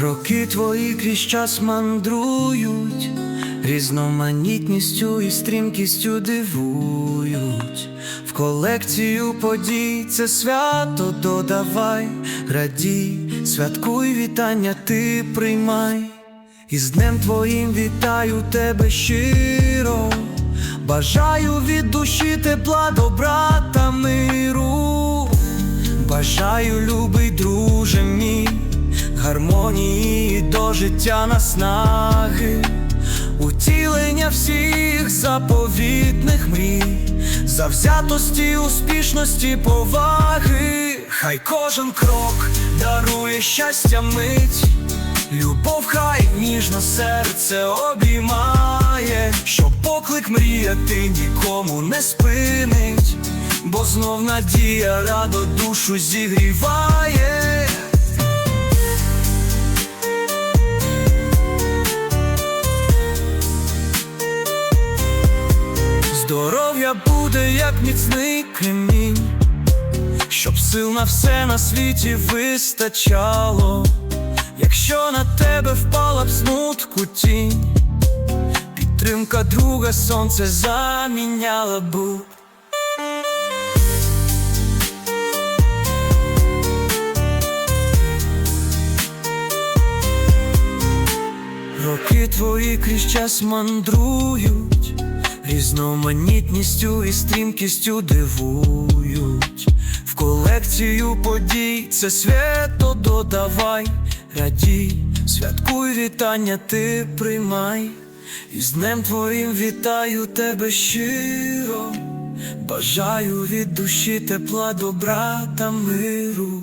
Роки твої крізь час мандрують, різноманітністю і стрімкістю дивують. В колекцію подій це свято додавай, радій, святкуй вітання, ти приймай. І з днем твоїм вітаю тебе щиро, бажаю від душі тепла, добра та миру. Бажаю, любий друже мій, гармонії до життя наснаги, утілення всіх заповітних мрій, завзятості, успішності, поваги. Хай кожен крок дарує щастя мить, любов хай ніжно серце обіймає, щоб поклик мріяти нікому не спинить, бо знов надія радо душу зігріває. Здоров'я буде, як міцний кремінь, щоб сил на все на світі вистачало, якщо на тебе впала б смутку тінь, підтримка друга сонце заміняла б. Роки твої крізь час мандрують, різноманітністю і стрімкістю дивують. В колекцію подій це свято додавай, радій, святкуй вітання, ти приймай. І з днем твоїм вітаю тебе щиро, бажаю від душі тепла, добра та миру.